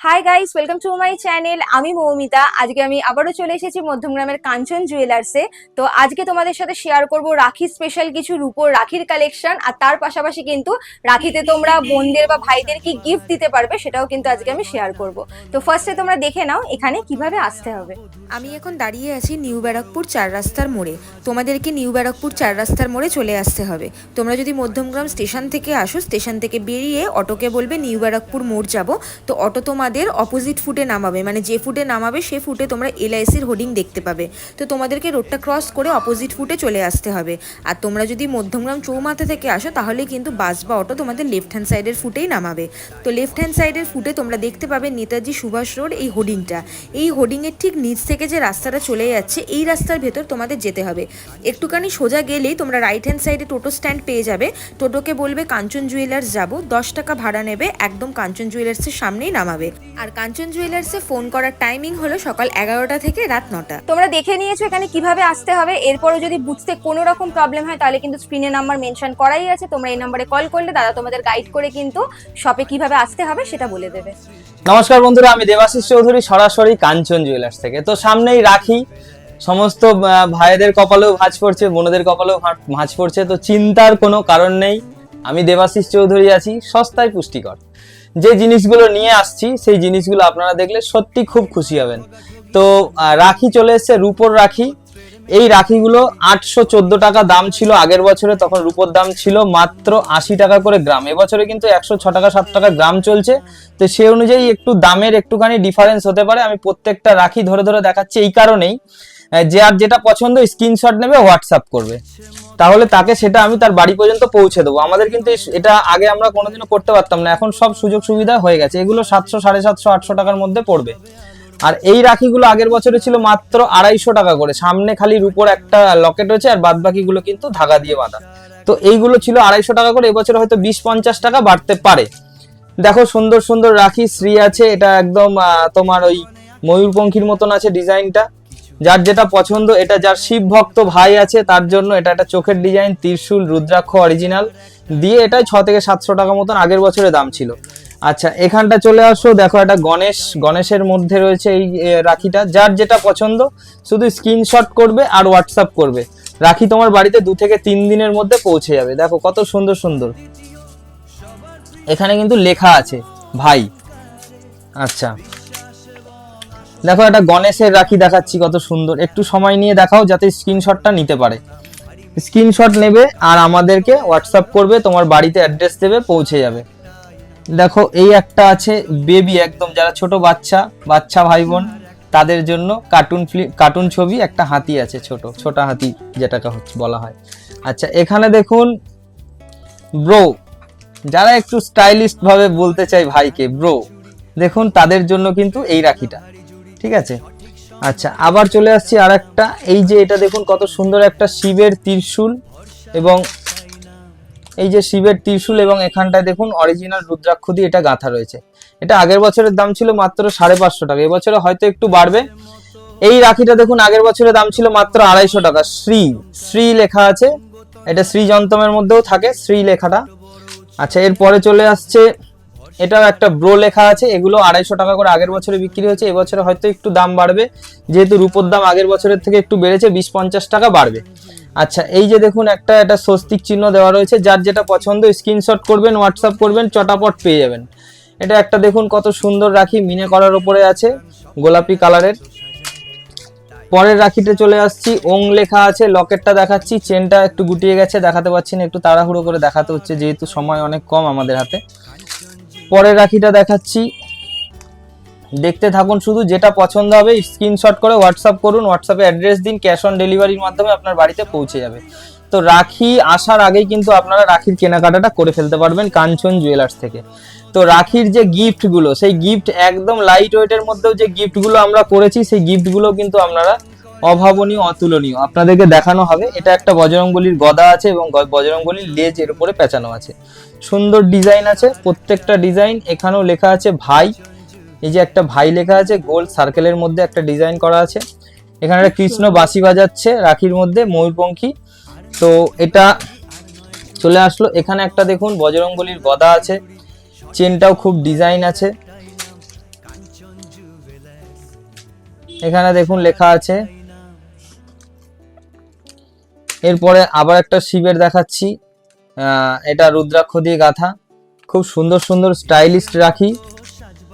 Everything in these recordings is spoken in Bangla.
Hi guys welcome to my channel আমি মৌমিতা। আজকে আমি আবারও চলে এসেছি মধ্যমগ্রামের কাঞ্চন জুয়েলার্সে তো আজকে তোমাদের সাথে শেয়ার করব রাখি স্পেশাল কিছু রূপোর রাখির কালেকশন আর তার পাশাপাশি কিন্তু রাখিতে তোমরা বোনদের বা ভাইদের কি গিফট দিতে পারবে সেটাও কিন্তু আজকে আমি শেয়ার করব। তো ফার্স্টে তোমরা দেখে নাও এখানে কীভাবে আসতে হবে। আমি এখন দাঁড়িয়ে আছি নিউ ব্যারাকপুর চার রাস্তার মোড়ে। তোমাদেরকে নিউ ব্যারাকপুর চার রাস্তার মোড়ে চলে আসতে হবে। তোমরা যদি মধ্যমগ্রাম স্টেশন থেকে আসো, স্টেশন থেকে বেরিয়ে অটোকে বলবে নিউ ব্যারাকপুর মোড় যাব। তো অটো তোমাদের অপোজিট ফুটে নামাবে মানে যে ফুটে নামাবে, সে ফুটে তোমরা এলআইসির হোর্ডিং দেখতে পাবে। তো তোমাদেরকে রোডটা ক্রস করে অপোজিট ফুটে চলে আসতে হবে। আর তোমরা যদি মধ্যমগ্রাম চৌমাথা থেকে আসো, তাহলে কিন্তু বাস বা অটো তোমাদের লেফট হ্যান্ড সাইডের ফুটেই নামাবে। তো লেফট হ্যান্ড সাইডের ফুটে তোমরা দেখতে পাবে নেতাজি সুভাষ রোড এই হোর্ডিংটা এই হোর্ডিংয়ের ঠিক নিচ থেকে যে রাস্তাটা চলে যাচ্ছে, এই রাস্তার ভেতর তোমাদের যেতে হবে। একটুখানি সোজা গেলেই তোমরা রাইট হ্যান্ড সাইডে টোটো স্ট্যান্ড পেয়ে যাবে। টোটোকে বলবে কাঞ্চন জুয়েলার্স যাব, দশ টাকা ভাড়া নেবে, একদম কাঞ্চন জুয়েলার্সের সামনেই নামাবে। আর কাঞ্চন জুয়েলার্সে ফোন করার টাইমিং হলো সকাল এগারোটা থেকে রাত নটা। তোমরা দেখে নিয়েছো এখানে কীভাবে আসতে হবে। এরপরও যদি বুঝতে কোনো রকম প্রবলেম হয় তাহলে কিন্তু স্ক্রিনে নাম্বার মেনশন করাই আছে। তোমরা এই নাম্বারে কল করলে দাদা তোমাদের গাইড করে কিন্তু শপে কীভাবে আসতে হবে সেটা বলে দেবে। নমস্কার বন্ধুরা আমি দেবাশিস চৌধুরী সরাসরি কাঞ্চন জুয়েলার্স থেকে। তো সামনেই রাখি। সমস্ত ভাইদের কপালেও ভাঁজ পড়ছে বোনদের কপালেও ভাঁজ পড়ছে। তো চিন্তার কোনো কারণ নেই। আমি দেবাশিস চৌধুরী আছি সস্তায় পুষ্টিকর। যে জিনিসগুলো নিয়ে আসছি, সেই জিনিসগুলো আপনারা দেখলে সত্যি খুব খুশি হবেন। তো রাখি চলে এসেছে, রূপোর রাখি। এই রাখিগুলো আটশো চোদ্দ টাকা দাম ছিল আগের বছরে, তখন রূপোর দাম ছিল মাত্র আশি টাকা করে গ্রাম। এবছরে কিন্তু একশো ছ টাকা, সাত টাকা গ্রাম চলছে। তো সেই অনুযায়ী একটু দামের একটুখানি ডিফারেন্স হতে পারে। আমি প্রত্যেকটা রাখি ধরে ধরে দেখাচ্ছি এই কারণেই। যে আর যেটা পছন্দ স্ক্রিনশট নেবে হোয়াটসঅ্যাপ করবে। তাহলে তাকে সেটা আমি তার বাড়ি পর্যন্ত পৌঁছে দেবো। আমাদের কিন্তু এটা আগে আমরা কোনোদিনও করতে পারতাম না। এখন সব সুযোগ সুবিধা হয়ে গেছে। এগুলো সাতশো, সাড়ে সাতশো, আটশো টাকার মধ্যে পড়বে। আর এই রাখিগুলো আগের বছরে ছিল মাত্র আড়াইশো টাকা করে। সামনে খালি রুপোর একটা লকেট হয়েছে আর বাদ বাকিগুলো কিন্তু ধাগা দিয়ে বাঁধা। তো এইগুলো ছিল আড়াইশো টাকা করে। এবছরে হয়তো বিশ, পঞ্চাশ টাকা বাড়তে পারে। দেখো সুন্দর সুন্দর রাখি, শ্রী আছে। এটা একদম তোমার ওই ময়ূরপঙ্খীর মতন আছে ডিজাইনটা। যার যেটা পছন্দ, এটা যার শিব ভক্ত ভাই আছে, তার জন্য এটা একটা চোখের ডিজাইন, ত্রিশূল রুদ্রাক্ষ অরিজিনাল দিয়ে এটা ছ থেকে সাতশো টাকা মতন আগের বছরে দাম ছিল। আচ্ছা এখানটা চলে আসো, দেখো একটা গণেশ, গণেশের মধ্যে রয়েছে এই রাখিটা। যার যেটা পছন্দ, শুধু স্ক্রিনশট করবে আর হোয়াটসঅ্যাপ করবে। রাখি তোমার বাড়িতে দু থেকে তিন দিনের মধ্যে পৌঁছে যাবে। দেখো কত সুন্দর সুন্দর। এখানে কিন্তু লেখা আছে, ভাই। আচ্ছা। দেখো একটা গণেশের রাখি দেখাচ্ছি কত সুন্দর। একটু সময় নিয়ে দেখাও যাতে স্ক্রিনশটটা নিতে পারে। স্ক্রিনশট নেবে আর আমাদেরকে হোয়াটসঅ্যাপ করবে, তোমার বাড়িতে অ্যাড্রেস দেবে, পৌঁছে যাবে। দেখো, এই একটা আছে বেবি একদম যারা ছোট বাচ্চা বাচ্চা ভাই বোন তাদের জন্য কার্টুন কার্টুন ছবি, একটা হাতি আছে ছোট ছোট হাতি যেটাকে বলা হয়। আচ্ছা এখানে দেখুন ব্রো যারা একটু স্টাইলিস্ট ভাবে বলতে চাই ভাইকে ব্রো দেখুন তাদের জন্য কিন্তু এই রাখিটা। ঠিক আছে? আচ্ছা আবার চলে আসছি আর একটা এই যে এটা দেখুন কত সুন্দর একটা শিবের ত্রিশূল এবং এই যে শিবের ত্রিশূল এবং এখানটায় দেখুন অরিজিনাল রুদ্রাক্ষ দিয়ে এটা গাঁথা রয়েছে। এটা আগের বছরের দাম ছিল মাত্র সাড়ে পাঁচশো টাকা, এবছরে হয়তো একটু বাড়বে। এই রাখিটা দেখুন আগের বছরের দাম ছিল মাত্র আড়াইশো টাকা, শ্রী শ্রী লেখা আছে। এটা শ্রী যন্ত্রমের মধ্যেও থাকে, শ্রী লেখাটা। আচ্ছা এরপরে চলে আসছে এটাও একটা ব্রো লেখা আছে, এগুলো আড়াইশো টাকা করে আগের বছরে বিক্রি হয়েছে, এবছরে হয়তো একটু দাম বাড়বে। যেহেতু রূপোর দাম আগের বছরের থেকে একটু বেড়েছে, বিশ পঞ্চাশ টাকা বাড়বে। আচ্ছা এই যে দেখুন, একটা একটা স্বস্তিক চিহ্ন দেওয়া রয়েছে, যার যেটা পছন্দ স্ক্রিনশট করবেন হোয়াটসঅ্যাপ করবেন, চটাপট পেয়ে যাবেন। এটা একটা দেখুন, কত সুন্দর রাখি, মিনে করার উপরে আছে, গোলাপি কালারের। পরের রাখিতে চলে আসছি, ওং লেখা আছে, লকেটটা দেখাচ্ছি, চেনটা একটু গুটিয়ে গেছে, দেখাতে পাচ্ছি না, একটু তাড়াহুড়ো করে দেখাতে হচ্ছে, যেহেতু সময় অনেক কম আমাদের হাতে। পরের রাখিটা দেখাচ্ছি। দেখতে থাকুন, শুধু যেটা পছন্দ হবে স্ক্রিনশট করে হোয়াটসঅ্যাপ করুন হোয়াটসঅ্যাপে অ্যাড্রেস দিন ক্যাশ অন ডেলিভারির মাধ্যমে আপনার বাড়িতে পৌঁছে যাবে। তো রাখি আসার আগেই কিন্তু আপনারা রাখির কেনাকাটাটা করে ফেলতে পারবেন কাঞ্চন জুয়েলার্স থেকে। তো রাখির যে গিফটগুলো সেই গিফট একদম লাইট ওয়েটের মধ্যেও যে গিফটগুলো আমরা করেছি, সেই গিফটগুলো কিন্তু আপনারা অভাবনীয়, অতুলনীয়। আপনাদেরকে দেখানো হবে, এটা একটা বজরংবলির গদা আছে এবং বজরংবলির লেজ এর উপরে পেঁচানো আছে। সুন্দর ডিজাইন আছে, প্রত্যেকটা ডিজাইন এখানেও লেখা আছে ভাই। এই যে একটা ভাই লেখা আছে, গোল সার্কেলের মধ্যে একটা ডিজাইন করা আছে। এখানে একটা কৃষ্ণ বাঁশি বাজাচ্ছে রাখির মধ্যে, ময়ূরপঙ্খী। তো এটা চলে আসলো। এখানে একটা দেখুন, বজরংবলির গদা আছে, চেনটাও খুব ডিজাইন আছে। এখানে দেখুন লেখা আছে এরপরে আবার একটা শিবের দেখাচ্ছি। এটা রুদ্রাক্ষ দিয়ে গাঁথা। খুব সুন্দর সুন্দর স্টাইলিস্ট রাখি।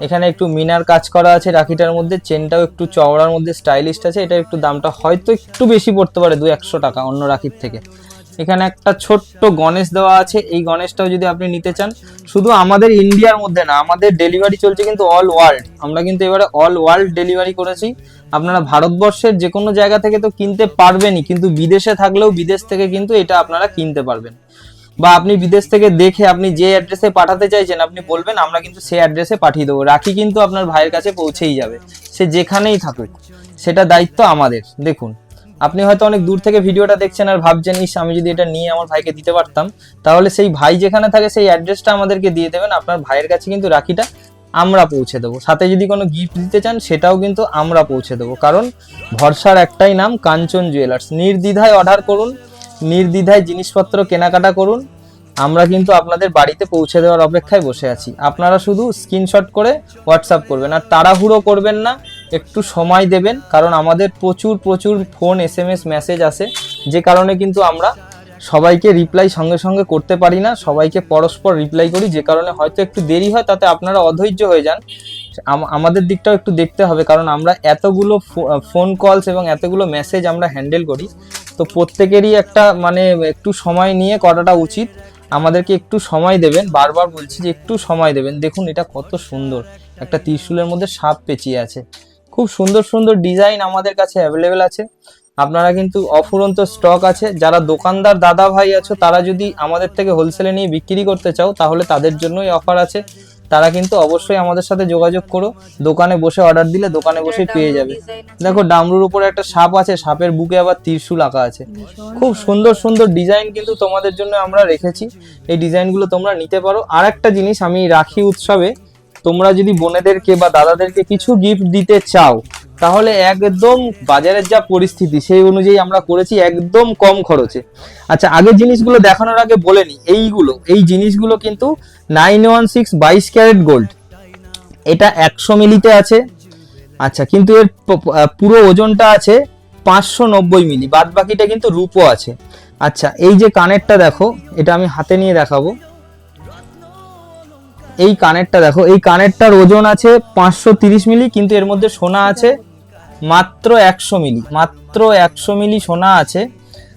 এখানে একটু মিনার কাজ করা আছে রাখিটার মধ্যে। চেনটাও একটু চওড়ার মধ্যে স্টাইলিস্ট আছে। এটা একটু দামটা হয়তো একটু বেশি পড়তে পারে, দু একশো টাকা অন্য রাখির থেকে। এখানে একটা ছোট্ট গণেশ দেওয়া আছে। এই গণেশটাও যদি আপনি নিতে চান, শুধু আমাদের ইন্ডিয়ার মধ্যে না, আমাদের ডেলিভারি চলছে কিন্তু অল ওয়ার্ল্ড। আমরা কিন্তু এবারে অল ওয়ার্ল্ড ডেলিভারি করেছি। আপনারা ভারতবর্ষের যে কোনো জায়গা থেকে তো কিনতে পারবেনই, কিন্তু বিদেশে থাকলেও বিদেশ থেকে কিন্তু এটা আপনারা কিনতে পারবেন। বা আপনি বিদেশ থেকে দেখে আপনি যে অ্যাড্রেসে পাঠাতে চাইছেন, আপনি বলবেন, আমরা কিন্তু সেই অ্যাড্রেসে পাঠিয়ে দেবো। রাখি কিন্তু আপনার ভাইয়ের কাছে পৌঁছেই যাবে। সে যেখানেই থাকুক, সেটা দায়িত্ব আমাদের। দেখুন আপনি হয়তো অনেক দূর থেকে ভিডিওটা দেখছেন আর ভাবছেন, ইস, আমি যদি এটা নিয়ে আমার ভাইকে দিতে পারতাম, তাহলে সেই ভাই যেখানে থাকে সেই অ্যাড্রেসটা আমাদেরকে দিয়ে দেবেন। আপনার ভাইয়ের কাছে কিন্তু রাখিটা আমরা পৌঁছে দেবো। সাথে যদি কোনো গিফট দিতে চান, সেটাও কিন্তু আমরা পৌঁছে দেবো। কারণ ভরসার একটাই নাম, কাঞ্চন জুয়েলার্স নির্দ্বিধায় অর্ডার করুন, নির্দ্বিধায় জিনিসপত্র কেনাকাটা করুন আমরা কিন্তু আপনাদের বাড়িতে পৌঁছে দেওয়ার অপেক্ষায় বসে আছি। আপনারা শুধু স্ক্রিনশট করে হোয়াটসঅ্যাপ করবেন, আর তাড়াহুড়ো করবেন না, একটু সময় দেবেন, কারণ আমাদের প্রচুর প্রচুর phone S M S message আসে, যে কারণে কিন্তু আমরা সবাইকে রিপ্লাই সঙ্গে সঙ্গে করতে পারি না, সবাইকে পরস্পর রিপ্লাই করি, যে কারণে হয়তো একটু দেরি হয়, তাতে আপনারা অধৈর্য হয়ে যান। আম- আমাদের দিকটাও একটু দেখতে হবে, কারণ আমরা এতগুলো ফোন কলস এবং এতগুলো মেসেজ আমরা হ্যান্ডেল করি। তো প্রত্যেকেরই একটা মানে একটু সময় নিয়ে করাটা উচিত। আমাদেরকে একটু সময় দেবেন, বারবার বলছি যে একটু সময় দেবেন। দেখুন, এটা কত সুন্দর। একটা ত্রিশুলের মধ্যে সাপ পেঁচিয়ে আছে। খুব সুন্দর সুন্দর ডিজাইন আমাদের কাছে অ্যাভেলেবেল আছে। আপনারা কিন্তু অফুরন্ত স্টক আছে। যারা দোকানদার দাদা ভাই আছো, তারা যদি আমাদের থেকে হোলসেলে নিয়ে বিক্রি করতে চাও, তাহলে তাদের জন্যই অফার আছে। তারা কিন্তু অবশ্যই আমাদের সাথে যোগাযোগ করো। দোকানে বসে অর্ডার দিলে দোকানে বসে পেয়ে যাবে। দেখো ডামরুর উপরে একটা সাপ আছে সাপের বুকে আবার ত্রিশুল আঁকা আছে। খুব সুন্দর সুন্দর ডিজাইন কিন্তু তোমাদের জন্য আমরা রেখেছি। এই ডিজাইনগুলো তোমরা নিতে পারো। আর একটা জিনিস আমি রাখি উৎসবে তোমরা যদি বোনেদেরকে বা দাদাদেরকে কিছু গিফট দিতে চাও তাহলে একদম বাজারের যা পরিস্থিতি সেই অনুযায়ী আমরা করেছি একদম কম খরচে। আচ্ছা আগে জিনিসগুলো দেখানোর আগে বলে নি এইগুলো, এই জিনিসগুলো কিন্তু নাইন ওয়ান সিক্স বাইশ ক্যারেট গোল্ড এটা একশো মিলিতে আছে। আচ্ছা কিন্তু এর পুরো ওজনটা আছে পাঁচশো নব্বই মিলি বাদ বাকিটা কিন্তু রূপও আছে। আচ্ছা এই যে কানেরটা দেখো, এটা আমি হাতে নিয়ে দেখাবো। এই কানেরটা দেখো, এই কানেরটার ওজন আছে পাঁচশো তিরিশ মিলি, কিন্তু এর মধ্যে সোনা আছে মাত্র একশো মিলি, মাত্র একশো মিলি সোনা আছে,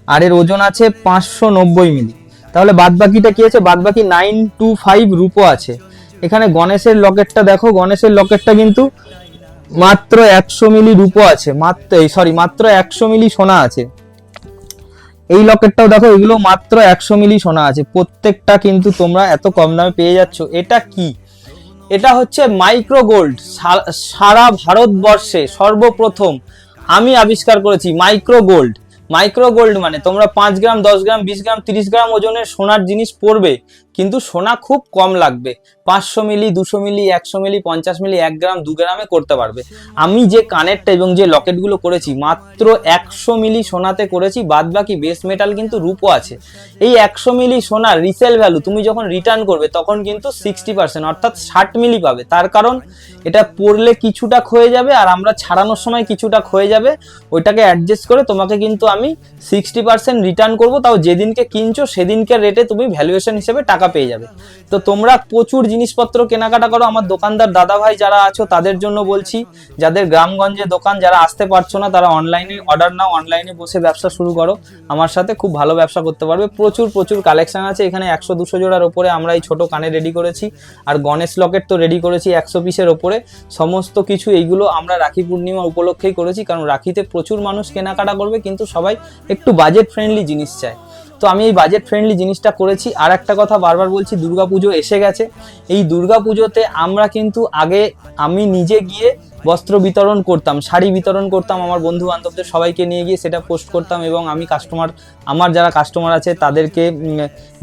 আর এর ওজন আছে পাঁচশো নব্বই মিলি। তাহলে বাদ বাকিটা কি আছে? বাদ নাইন টু ফাইভ রূপো আছে। এখানে গণেশের লকেটটা দেখো, গণেশের লকেটটা কিন্তু মাত্র একশো মিলি রূপো আছে, মাত্র সরি মাত্র একশো মিলি সোনা আছে। এই লকেটটাও দেখো, এগুলো মাত্র একশো মিলি সোনা আছে। প্রত্যেকটা কিন্তু তোমরা এত কম দামে পেয়ে যাচ্ছ, এটা কি? এটা হচ্ছে মাইক্রো গোল্ড সারা ভারতবর্ষে সর্বপ্রথম আমি আবিষ্কার করেছি মাইক্রো গোল্ড মাইক্রো গোল্ড মানে তোমরা পাঁচ গ্রাম, দশ গ্রাম, বিশ গ্রাম, তিরিশ গ্রাম ওজনের সোনার জিনিস পড়বে কিন্তু সোনা খুব কম লাগবে। পাঁচশো মিলি, দুশো মিলি, একশো মিলি, পঞ্চাশ মিলি, এক গ্রাম, দু গ্রামে করতে পারবে। আমি যে কানেরটা এবং যে লকেটগুলো করেছি, মাত্র একশো মিলি সোনাতে করেছি বাদ বাকি বেস মেটাল কিন্তু রূপও আছে। এই একশো মিলি সোনার রিসেল ভ্যালু তুমি যখন রিটার্ন করবে, তখন কিন্তু সিক্সটি পার্সেন্ট অর্থাৎ ষাট মিলি পাবে। তার কারণ, এটা পড়লে কিছুটা ক্ষয়ে যাবে আর আমরা ছাড়ানোর সময় কিছুটা ক্ষয়ে যাবে। ওইটাকে অ্যাডজাস্ট করে তোমাকে কিন্তু আমি সিক্সটি পার্সেন্ট রিটার্ন করব। তাও যেদিনকে কিনছো, সেদিনকে রেটে তুমি ভ্যালুয়েশন হিসেবে টাকা পেয়ে যাবে। তো তোমরা প্রচুর জিনিসপত্র কেনাকাটা করো। আমার দোকানদার দাদা ভাই যারা আছো, তাদের জন্য বলছি, যাদের গ্রামগঞ্জে দোকান যারা আসতে পারছ না, তারা অনলাইনে অর্ডার নাও অনলাইনে বসে ব্যবসা শুরু করো। আমার সাথে খুব ভালো ব্যবসা করতে পারবে। প্রচুর প্রচুর কালেকশন আছে। এখানে একশো, দুশো জোড়ার ওপরে আমরা এই ছোট কানে রেডি করেছি। আর গণেশ লকেট তো রেডি করেছি একশো পিসের ওপরে। সমস্ত কিছু এইগুলো আমরা রাখি পূর্ণিমা উপলক্ষেই করেছি। কারণ রাখিতে প্রচুর মানুষ কেনাকাটা করবে, কিন্তু সবাই একটু বাজেট ফ্রেন্ডলি জিনিস চায়। তো আমি এই বাজেট ফ্রেন্ডলি জিনিসটা করেছি। আর একটা কথা বারবার বলছি, দুর্গাপুজো এসে গেছে। এই দুর্গাপুজোতে আমরা কিন্তু আগে, আমি নিজে গিয়ে বস্ত্র বিতরণ করতাম, শাড়ি বিতরণ করতাম, আমার বন্ধু বান্ধবদের সবাইকে নিয়ে গিয়ে সেটা পোস্ট করতাম এবং আমি কাস্টমার আমার যারা কাস্টমার আছে তাদেরকে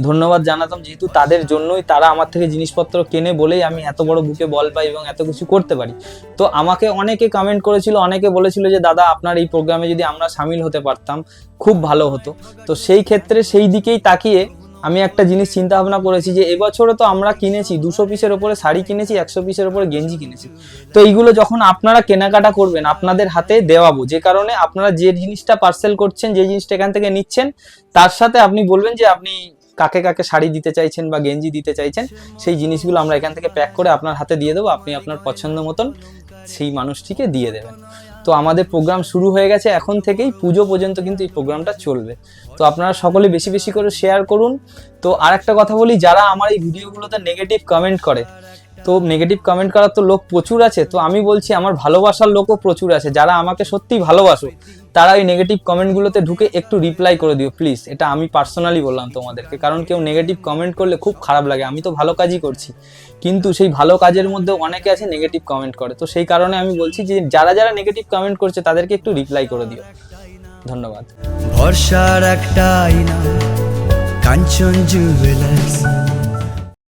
ধন্যবাদ জানাতাম যেহেতু তাদের জন্যই তারা আমার থেকে জিনিসপত্র কেনে বলেই আমি এত বড় বুকে বল পাই এবং এত কিছু করতে পারি। তো আমাকে অনেকে কমেন্ট করেছিল, অনেকে বলেছিল যে, দাদা, আপনার এই প্রোগ্রামে যদি আমরা সামিল হতে পারতাম, খুব ভালো হতো। তো সেই ক্ষেত্রে সেই দিকেই তাকিয়ে আমি একটা জিনিস চিন্তা ভাবনা করেছি যে এবছরও তো আমরা কিনেছি, দুশো পিসের ওপরে শাড়ি কিনেছি, একশো পিসের ওপরে গেঞ্জি কিনেছি। তো এইগুলো যখন আপনারা কেনাকাটা করবেন, আপনাদের হাতে দেওয়াবো, যে কারণে আপনারা যে জিনিসটা পার্সেল করছেন, যে জিনিসটা এখান থেকে নিচ্ছেন, তার সাথে আপনি বলবেন যে আপনি কাকে কাকে শাড়ি দিতে চাইছেন বা গেঞ্জি দিতে চাইছেন, সেই জিনিসগুলো আমরা এখান থেকে প্যাক করে আপনার হাতে দিয়ে দেবো, আপনি আপনার পছন্দ মতন সেই মানুষটিকে দিয়ে দেবেন। তো আমাদের প্রোগ্রাম শুরু হয়ে গেছে, এখন থেকেই পুজো পর্যন্ত কিন্তু এই প্রোগ্রামটা চলবে। তো আপনারা সকলে বেশি বেশি করে শেয়ার করুন। তো আর একটা কথা বলি, যারা আমার এই ভিডিওগুলোতে নেগেটিভ কমেন্ট করে তো নেগেটিভ কমেন্ট করার তো লোক প্রচুর আছে, তো আমি বলছি আমার ভালোবাসার লোকও প্রচুর আছে, যারা আমাকে সত্যিই ভালোবাসো, তারা ওই নেগেটিভ কমেন্টগুলোতে ঢুকে একটু রিপ্লাই করে দিও প্লিজ এটা আমি পার্সোনালি বললাম তোমাদেরকে, কারণ কেউ নেগেটিভ কমেন্ট করলে খুব খারাপ লাগে, আমি তো ভালো কাজই করছি। কিন্তু সেই ভালো কাজের মধ্যে অনেকে আছে নেগেটিভ কমেন্ট করে, তো সেই কারণে আমি বলছি যে যারা যারা নেগেটিভ কমেন্ট করছে, তাদেরকে একটু রিপ্লাই করে দিও। ধন্যবাদ। ভরসার একটা কাঞ্চন জুয়েলার্স